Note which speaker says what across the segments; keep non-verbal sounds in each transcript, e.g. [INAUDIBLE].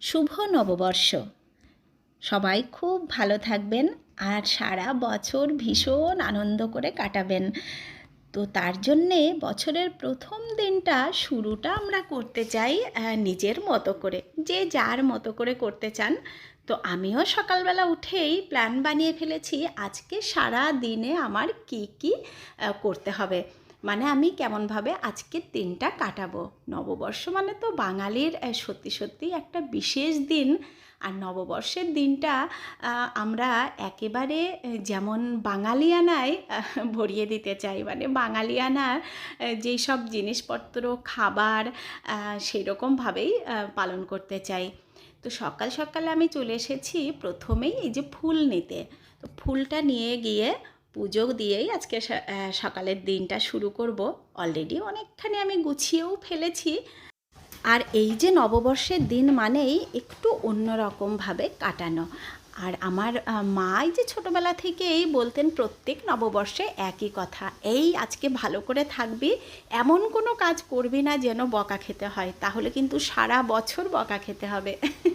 Speaker 1: শুভ নববর্ষ। সবাই খুব ভালো থাকবেন আর সারা বছর ভীষণ আনন্দ করে কাটাবেন। তো তার জন্যে বছরের প্রথম দিনটা শুরুটা আমরা করতে চাই নিজের মতো করে, যে যার মতো করে করতে চান। তো আমিও সকালবেলা উঠেই প্ল্যান বানিয়ে ফেলেছি, আজকে সারা দিনে আমার কি কি করতে হবে। মানে আমি কেমনভাবে আজকের দিনটা কাটাবো? নববর্ষ মানে তো বাঙালির সত্যি সত্যি একটা বিশেষ দিন। আর নববর্ষের দিনটা আমরা একেবারে যেমন বাঙালিয়ানায় ভরিয়ে দিতে চাই। মানে বাঙালিয়ানার যেই সব জিনিসপত্র খাবার আহ, সেই রকমভাবেই পালন করতে চাই। তো সকাল সকালে আমি চলে এসেছি প্রথমেই এই যে ফুল নিতে। তো ফুলটা নিয়ে গিয়ে পুজো দিয়েই আজকে সকালের দিনটা শুরু করব। অলরেডি অনেকখানি আমি গুছিয়েও ফেলেছি। আর এই যে নববর্ষের দিন মানেই একটু অন্যরকমভাবে কাটানো। আর আমার আহ, মা এই যে ছোটোবেলা থেকেই বলতেন প্রত্যেক নববর্ষে একই কথা এই আজকে ভালো করে থাকবি এমন কোনো কাজ করবি না যেন বকা খেতে হয় তাহলে কিন্তু সারা বছর বকা খেতে হবে।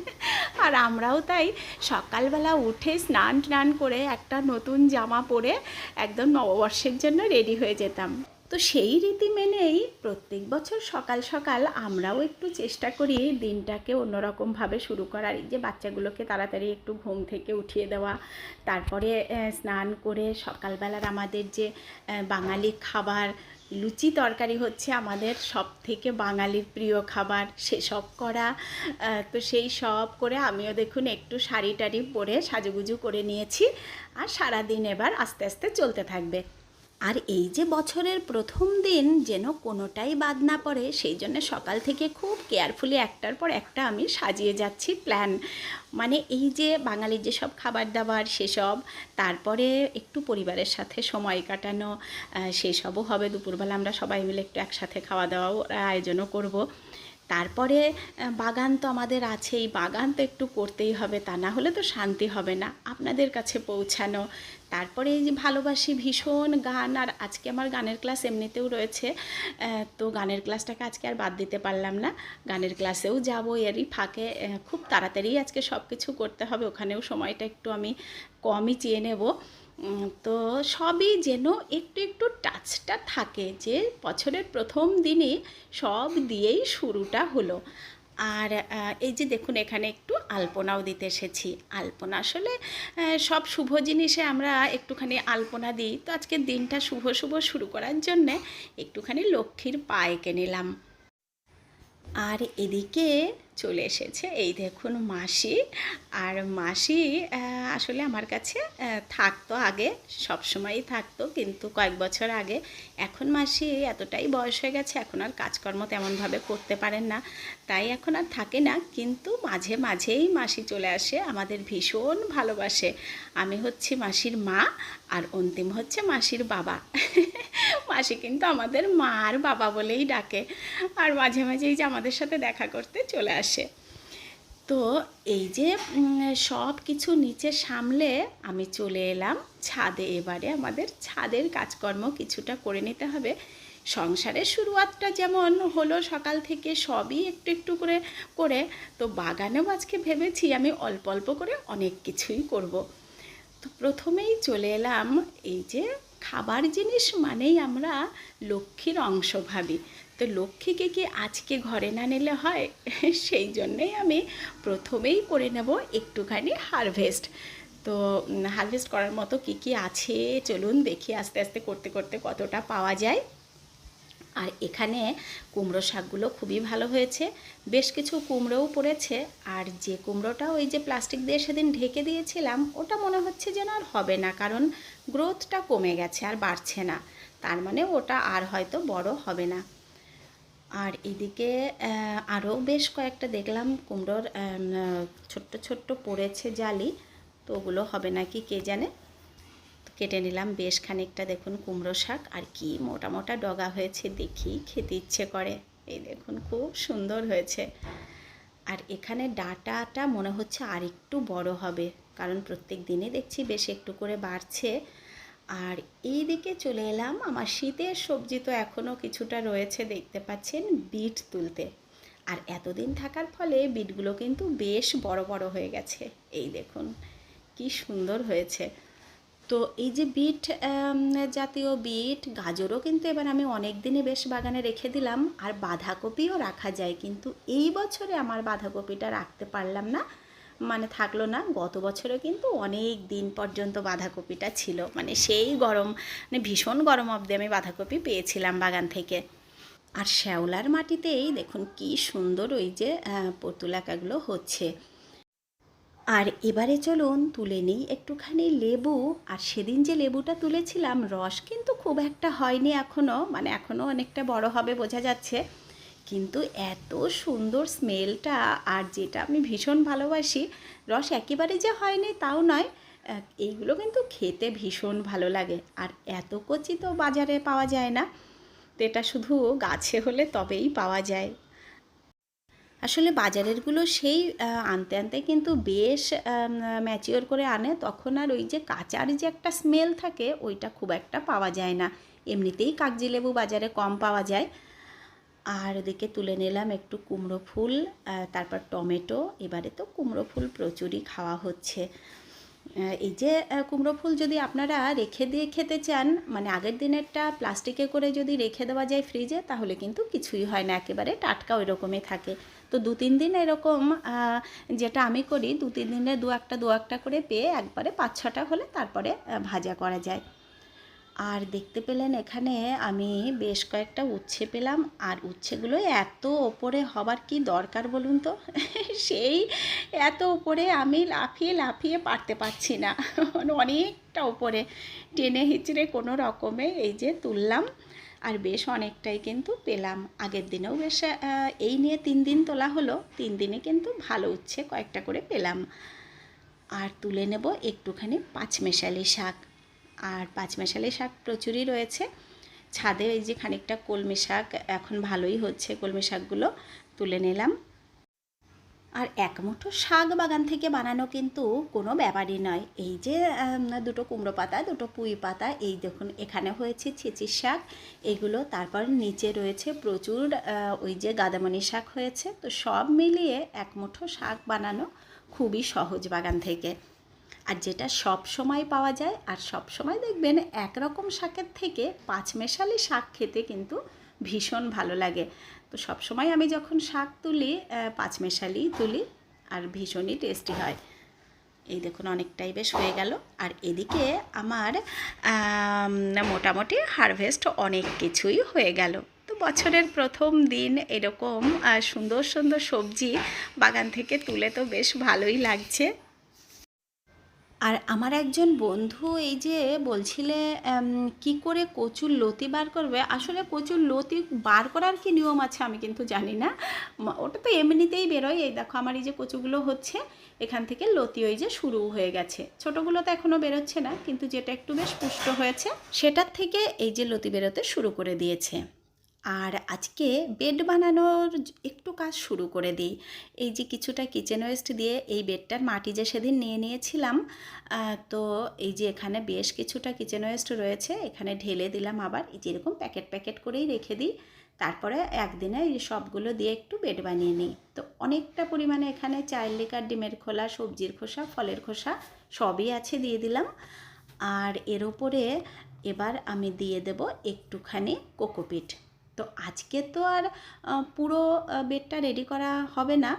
Speaker 1: [LAUGHS] আর আমরাও তাই সকালবেলা উঠে স্নান টান করে একটা নতুন জামা পরে একদম নববর্ষের জন্য রেডি হয়ে যেতাম। তো সেই রীতি মেনেই প্রত্যেক বছর সকাল সকাল আমরাও একটু চেষ্টা করি দিনটাকে অন্যরকমভাবে শুরু করার। যে বাচ্চাগুলোকে তাড়াতাড়ি একটু ঘুম থেকে উঠিয়ে দেওয়া, তারপরে স্নান করে সকালবেলার আমাদের যে বাঙালি খাবার, লুচি তরকারি হচ্ছে আমাদের সব থেকে বাঙালির প্রিয় খাবার। সেসব করা তো সেই সব করে আমিও দেখুন একটু শাড়ি টাড়ি পরে সাজুগুজু করে নিয়েছি আর সারাদিন এবার আস্তে আস্তে চলতে থাকবে। আর এই যে বছরের প্রথম দিন যেন কোনোটাই বাদ না পড়ে, সেই জন্য সকাল থেকে খুব কেয়ারফুলি একটার পর একটা আমি সাজিয়ে যাচ্ছি প্ল্যান মানে এই যে বাঙালির যেসব খাবার দাবার সেসব, তারপরে একটু পরিবারের সাথে সময় কাটানো সেসবও হবে। দুপুরবেলা আমরা সবাই মিলে একটু একসাথে খাওয়া দাওয়াও আয়োজনও করব। তারপরে বাগান তো আমাদের আছেই। বাগান তো একটু করতেই হবে, তা না হলে তো শান্তি হবে না। আপনাদের কাছে পৌঁছানো তারপরে এই যে ভালোবাসি ভীষণ গান, আর আজকে আমার গানের ক্লাস এমনিতেও রয়েছে তো গানের ক্লাসটাকে আজকে আর বাদ দিতে পারলাম না। গানের ক্লাসেও যাব, এরই ফাঁকে খুব তাড়াতাড়ি আজকে সব কিছু করতে হবে, ওখানেও সময়টা একটু আমি কমই চেয়ে নেব। তো সবই যেন একটু একটু টাচটা থাকে, যে বছরের প্রথম দিনে সব দিয়েই শুরুটা হলো। আর এই যে দেখুন এখানে একটু আলপনাও দিতে এসেছি। আলপনা আসলে সব শুভ জিনিসে আমরা একটুখানি আলপনা দিই। তো আজকের দিনটা শুভ শুভ শুরু করার জন্যে একটুখানি লক্ষ্মীর পায়ে এঁকে নিলাম। আর এদিকে চলে এসেছে এই দেখুন মাসি। আর মাসি আসলে আমার কাছে থাকতো আগে, সবসময়ই থাকতো, কিন্তু কয়েক বছর আগে এখন মাসি এতটাই বয়স হয়ে গেছে, এখন আর কাজকর্ম তেমনভাবে করতে পারেন না। তাই এখন আর থাকে না, কিন্তু মাঝে মাঝেই মাসি চলে আসে, আমাদের ভীষণ ভালোবাসে। আমি হচ্ছি মাসির মা আর অন্তিম হচ্ছে মাসির বাবা। [LAUGHS] মাসি কিন্তু আমাদের মা আর বাবা বলেই ডাকে। আর মাঝে মাঝেই যে আমাদের সাথে দেখা করতে চলে আসে। তো এই যে সব কিছু নিচে সামলে আমি চলে এলাম। ছাদে এবারে আমাদের ছাদের কাজকর্ম কিছুটা করে নিতে হবে। সংসারের শুরুয়াতটা যেমন হলো সকাল থেকে সবই একটু একটু করে করে, তো বাগানেও আজকে ভেবেছি আমি অল্প অল্প করে অনেক কিছুই করব। তো প্রথমেই চলে এলাম এই যে, খাবার জিনিস মানেই আমরা লক্ষ্মীর অংশ ভাবি। তো লক্ষ্মীকে কি আজকে ঘরে না নিলে হয়? সেই জন্যেই আমি প্রথমেই করে নেব একটুখানি হারভেস্ট তো হারভেস্ট করার মতো কি কি আছে? চলুন দেখি আস্তে আস্তে করতে করতে কতটা পাওয়া যায়। আর এখানে কুমড়ো শাকগুলো খুবই ভালো হয়েছে। বেশ কিছু কুমড়োও পড়েছে। আর যে কুমড়োটা ওই যে প্লাস্টিক দিয়ে সেদিন ঢেকে দিয়েছিলাম, ওটা মনে হচ্ছে যেন আর হবে না, কারণ গ্রোথটা কমে গেছে আর বাড়ছে না। তার মানে ওটা আর হয়তো বড় হবে না। আর এদিকে আরও বেশ কয়েকটা দেখলাম, কুমড়োর ছোট্ট ছোট্ট পড়েছে জালি, তো ওগুলো হবে নাকি কে জানে? কেটে নিলাম বেশ খানিকটা, দেখুন কুমড়ো শাক, আর কি মোটা মোটা ডগা হয়েছে, দেখি, খেতে ইচ্ছে করে। এই দেখুন খুব সুন্দর হয়েছে। আর এখানে ডাটাটা মনে হচ্ছে আর একটু বড় হবে, কারণ প্রত্যেক দিনে দেখছি বেশ একটু করে বাড়ছে। আর এই দিকে চলে এলাম। আমার শীতের সবজি তো এখনও কিছুটা রয়েছে, দেখতে পাচ্ছেন, বিট তুলতে। আর এতদিন থাকার ফলে বিটগুলো কিন্তু বেশ বড় বড় হয়ে গেছে। এই দেখুন, কি সুন্দর হয়েছে। তো এই যে বিট জাতীয় বিট, গাজরও কিন্তু এবার আমি অনেক দিনই বেশ বাগানে রেখে দিলাম। আর বাঁধাকপিও রাখা যায়, কিন্তু এই বছরে আমার বাঁধাকপিটা রাখতে পারলাম না। মানে থাকল না। গত বছরে কিন্তু অনেক দিন পর্যন্ত বাঁধাকপিটা ছিল। মানে সেই গরম মানে ভীষণ গরম অবধি আমি বাঁধাকপি পেয়েছিলাম বাগান থেকে। আর শ্যাওলার মাটিতেই দেখুন কি সুন্দর ওই যে পর্তুলাকাগুলো হচ্ছে। আর এবারে চলুন তুলে নিই একটুখানি লেবু। আর সেদিন যে লেবুটা তুলেছিলাম, রস কিন্তু খুব একটা হয়নি এখনও মানে এখনও অনেকটা বড় হবে বোঝা যাচ্ছে। কিন্তু এত সুন্দর স্মেলটা আর যেটা আমি ভীষণ ভালোবাসি, রস একেবারে যে হয়নি তাও নয় এইগুলো কিন্তু খেতে ভীষণ ভালো লাগে। আর এত কচি তো বাজারে পাওয়া যায় না, তো এটা শুধু গাছে হলে তবেই পাওয়া যায়। আসলে বাজারেরগুলো সেই আনতে আনতে কিন্তু বেশ ম্যাচিওর করে আনে, তখন আর ওই যে কাঁচার যে একটা স্মেল থাকে, ওইটা খুব একটা পাওয়া যায় না। এমনিতেই কাগজি লেবু বাজারে কম পাওয়া যায়। আর ওদিকে তুলে নিলাম একটু কুমড়ো ফুল তারপর টমেটো, এবারে তো কুমড়ো ফুল প্রচুরই খাওয়া হচ্ছে। এই যে কুমড়ো ফুল যদি আপনারা রেখে দিয়ে খেতে চান মানে আগের দিনেরটা প্লাস্টিকে করে যদি রেখে দেওয়া যায় ফ্রিজে, তাহলে কিন্তু কিছুই হয় না, একেবারে টাটকা ওই রকমই থাকে। তো দু তিন দিন এরকম যেটা আমি করি, দু তিন দিনে দু একটা দু একটা করে পেয়ে একবারে পাঁচ ছটা হলে তারপরে ভাজা করা যায়। আর দেখতে পেলেন এখানে আমি বেশ কয়েকটা উচ্ছে পেলাম। আর উচ্ছেগুলো এত ওপরে হবার কি দরকার বলুন তো? [LAUGHS] সেই এত উপরে আমি লাফিয়ে লাফিয়ে পারতে পারছি না। মানে অনেকটা উপরে টেনে হিচড়ে কোনো রকমে এই যে তুললাম। আর বেশ অনেকটাই কিন্তু পেলাম। আগের দিনেও বেশ এই নিয়ে তিন দিন তোলা হলো। তিন দিনে কিন্তু ভালো উচ্ছে কয়েকটা করে পেলাম। আর তুলে নেব একটুখানি পাঁচমেশালি শাক। আর পাঁচমেশালি শাক প্রচুরই রয়েছে। ছাদে এই যে খানিকটা কলমি শাক, এখন ভালোই হচ্ছে কলমি শাকগুলো, তুলে নিলাম। আর এক মুঠো শাক বাগান থেকে বানানো কিন্তু কোনো ব্যাপারই নয়। এই যে দুটো কুমড়ো পাতা, দুটো পুঁই পাতা, এই দেখুন এখানে হয়েছে ছিচির শাক। এগুলো তারপর নিচে রয়েছে প্রচুর ওই যে গাদামণি শাক হয়েছে। তো সব মিলিয়ে এক মুঠো শাক বানানো খুবই সহজ বাগান থেকে। আর যেটা সব সময় পাওয়া যায়, আর সব সময় দেখবেন একরকম শাকের থেকে পাঁচমেশালি শাক খেতে কিন্তু ভীষণ ভালো লাগে। তো সব সময় আমি যখন শাক তুলি পাঁচমেশালি তুলি, আর ভীষণই টেস্টি হয়। এই দেখুন অনেকটাই বেশ হয়ে গেল। আর এদিকে আমার মোটামুটি হারভেস্ট অনেক কিছুই হয়ে গেল। তো বছরের প্রথম দিন এরকম সুন্দর সুন্দর সবজি বাগান থেকে তুলে তো বেশ ভালোই লাগছে। আর আমার একজন বন্ধু এই যে বলছিলে কি করে কচুর লতি বার করবে? আসলে কচুর লতি বার করার কি নিয়ম আছে আমি কিন্তু জানি না। ওটা তো এমনিতেই বেরোয়। এই দেখো আমার এই যে কচুগুলো হচ্ছে, এখান থেকে লতি ওই যে শুরু হয়ে গেছে। ছোটোগুলো তো এখনও বেরোচ্ছে না, কিন্তু যেটা একটু বেশ পুষ্ট হয়েছে, সেটার থেকে এই যে লতি বেরোতে শুরু করে দিয়েছে। আর আজকে বেড বানানোর একটু কাজ শুরু করে দিই। এই যে কিছুটা কিচেন ওয়েস্ট দিয়ে এই বেডটার মাটি যে সেদিন নিয়ে নিয়েছিলাম তো এই যে এখানে বেশ কিছুটা কিচেন ওয়েস্ট রয়েছে, এখানে ঢেলে দিলাম আবার। এই যেরকম প্যাকেট প্যাকেট করেই রেখে দিই। তারপরে একদিনে এই সবগুলো দিয়ে একটু বেড বানিয়ে নিই। তো অনেকটা পরিমাণে এখানে চায়ের লিকার ডিমের খোলা, সবজির খোসা, ফলের খোসা সবই আছে দিয়ে দিলাম। আর এর ওপরে এবার আমি দিয়ে দেব একটুখানি কোকোপিট। তো আজকে তো আর পুরো বেডটা রেডি করা হবে না।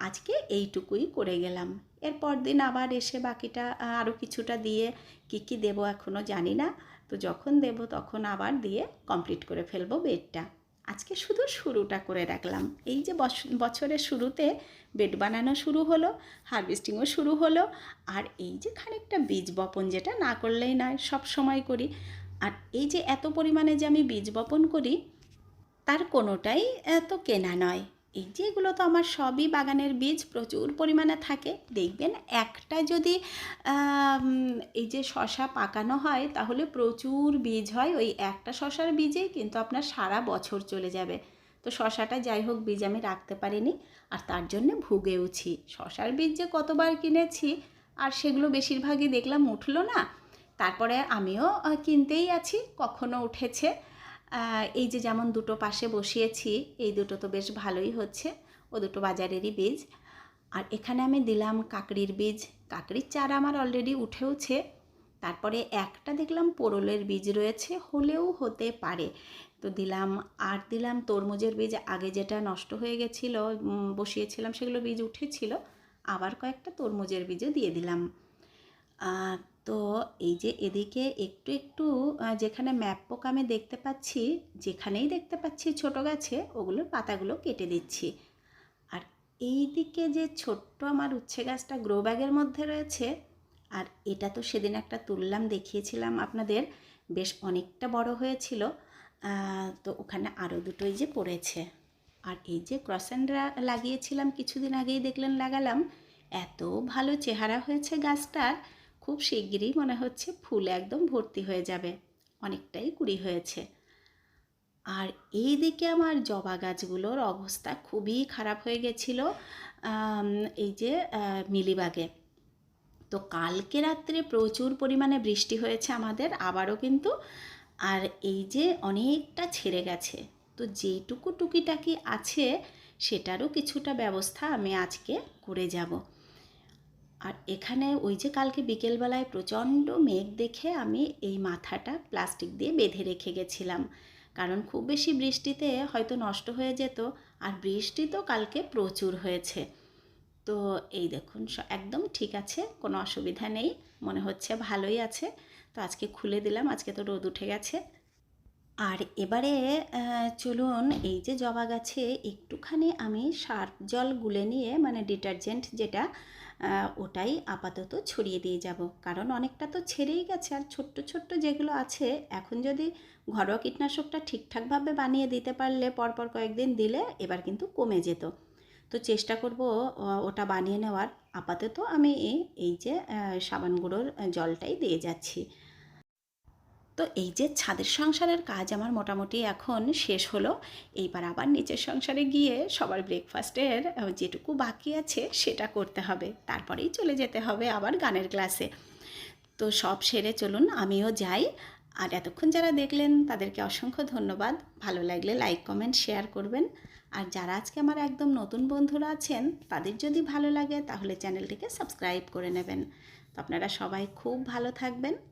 Speaker 1: আজকে এইটুকুই করে গেলাম। এরপর দিন আবার এসে বাকিটা আরও কিছুটা দিয়ে কি কি দেবো এখনও জানি না। তো যখন দেব তখন আবার দিয়ে কমপ্লিট করে ফেলব বেডটা। আজকে শুধু শুরুটা করে রাখলাম। এই যে বছ- বছরের শুরুতে বেড বানানো শুরু হলো, হারভেস্টিংও শুরু হলো, আর এই যে খানিকটা বীজ বপন যেটা না করলেই নয়, সব সময় করি। আর এই যে এত পরিমাণে যে আমি বীজ বপন করি, তার কোনোটাই এত কেনা নয়। এই যে এগুলো তো আমার সবই বাগানের বীজ, প্রচুর পরিমাণে থাকে। দেখবেন একটা যদি এই যে শশা পাকানো হয়, তাহলে প্রচুর বীজ হয়। ওই একটা শশার বীজেই কিন্তু আপনার সারা বছর চলে যাবে। তো শশাটা যাই হোক বীজ আমি রাখতে পারিনি, আর তার জন্যে ভুগেওছি। শশার বীজ যে কতবার কিনেছি, আর সেগুলো বেশিরভাগই দেখলাম উঠল না তারপরে আমিও কিনতেই আছি, কখনো উঠেছে। এই যে যেমন দুটো পাশে বসিয়েছি, এই দুটো তো বেশ ভালোই হচ্ছে, ও দুটো বাজারেরই বীজ। আর এখানে আমি দিলাম কাকড়ির বীজ। কাকড়ির চারা আমার অলরেডি উঠেওছে। তারপরে একটা দেখলাম পোড়লের বীজ রয়েছে, হলেও হতে পারে। তো দিলাম, আর দিলাম তরমুজের বীজ। আগে যেটা নষ্ট হয়ে গেছিল বসিয়েছিলাম, সেগুলো বীজ উঠেছিল। আবার কয়েকটা তরমুজের বীজও দিয়ে দিলাম। তো এই যে এদিকে একটু একটু যেখানে ম্যাপ পোকা আমি দেখতে পাচ্ছি, যেখানেই দেখতে পাচ্ছি ছোট গাছে, ওগুলোর পাতাগুলো কেটে দিচ্ছি। আর এই দিকে যে ছোট্ট আমার উচ্ছে গাছটা গ্রো ব্যাগের মধ্যে রয়েছে, আর এটা তো সেদিন একটা তুললাম, দেখিয়েছিলাম আপনাদের, বেশ অনেকটা বড় হয়েছিল তো ওখানে আরও দুটোই যে পড়েছে। আর এই যে ক্রসেন্ডরা লাগিয়েছিলাম, কিছুদিন আগেই দেখলেন, লাগালাম, এত ভালো চেহারা হয়েছে গাছটার খুব শিগগিরই মনে হচ্ছে ফুল একদম ভর্তি হয়ে যাবে। অনেকটাই কুড়ি হয়েছে। আর এই দিকে আমার জবা গাছগুলোর অবস্থা খুবই খারাপ হয়ে গেছিল এই যে মিলিবাগে। তো কালকে রাত্রে প্রচুর পরিমাণে বৃষ্টি হয়েছে আমাদের, আবারও কিন্তু। আর এই যে অনেকটা ছেড়ে গেছে। তো যেটুকু টুকিটাকি আছে, সেটারও কিছুটা ব্যবস্থা আমি আজকে করে যাব। আর এখানে ওই যে কালকে বিকেলবেলায় প্রচণ্ড মেঘ দেখে আমি এই মাথাটা প্লাস্টিক দিয়ে বেঁধে রেখে গেছিলাম। কারণ খুব বেশি বৃষ্টিতে হয়তো নষ্ট হয়ে যেত, আর বৃষ্টি তো কালকে প্রচুর হয়েছে। তো এই দেখুন একদম ঠিক আছে, কোনো অসুবিধা নেই, মনে হচ্ছে ভালোই আছে। তো আজকে খুলে দিলাম, আজকে তো রোদ উঠে গেছে। আর এবারে চলুন, এই যে জবা গাছে একটুখানি আমি সার্ফ জল গুলে নিয়ে মানে ডিটারজেন্ট যেটা ওটাই আপাতত ছড়িয়ে দিয়ে যাব। কারণ অনেকটা তো ছেড়েই গেছে। আর ছোট্ট ছোট্ট যেগুলো আছে, এখন যদি ঘরোয়া কীটনাশকটা ঠিকঠাকভাবে বানিয়ে দিতে পারলে পরপর কয়েকদিন দিলে এবার কিন্তু কমে যেত। তো চেষ্টা করব ওটা বানিয়ে নেওয়ার। আপাতত আমি এই- এই যে সাবান গুঁড়োর জলটাই দিয়ে যাচ্ছি। তো এই যে ছাদের সংসারের কাজ আমার মোটামুটি এখন শেষ হলো। এইবার আবার নিচের সংসারে গিয়ে সবার ব্রেকফাস্টের যেটুকু বাকি আছে সেটা করতে হবে। তারপরেই চলে যেতে হবে আবার গানের ক্লাসে তো সব সেরে চলুন, আমিও যাই। আর এতক্ষণ যারা দেখলেন, তাদেরকে অসংখ্য ধন্যবাদ। ভালো লাগলে লাইক কমেন্ট শেয়ার করবেন। আর যারা আজকে আমার একদম নতুন বন্ধুরা আছেন, তাদের যদি ভালো লাগে, তাহলে চ্যানেলটিকে সাবস্ক্রাইব করে নেবেন। তো আপনারা সবাই খুব ভালো থাকবেন।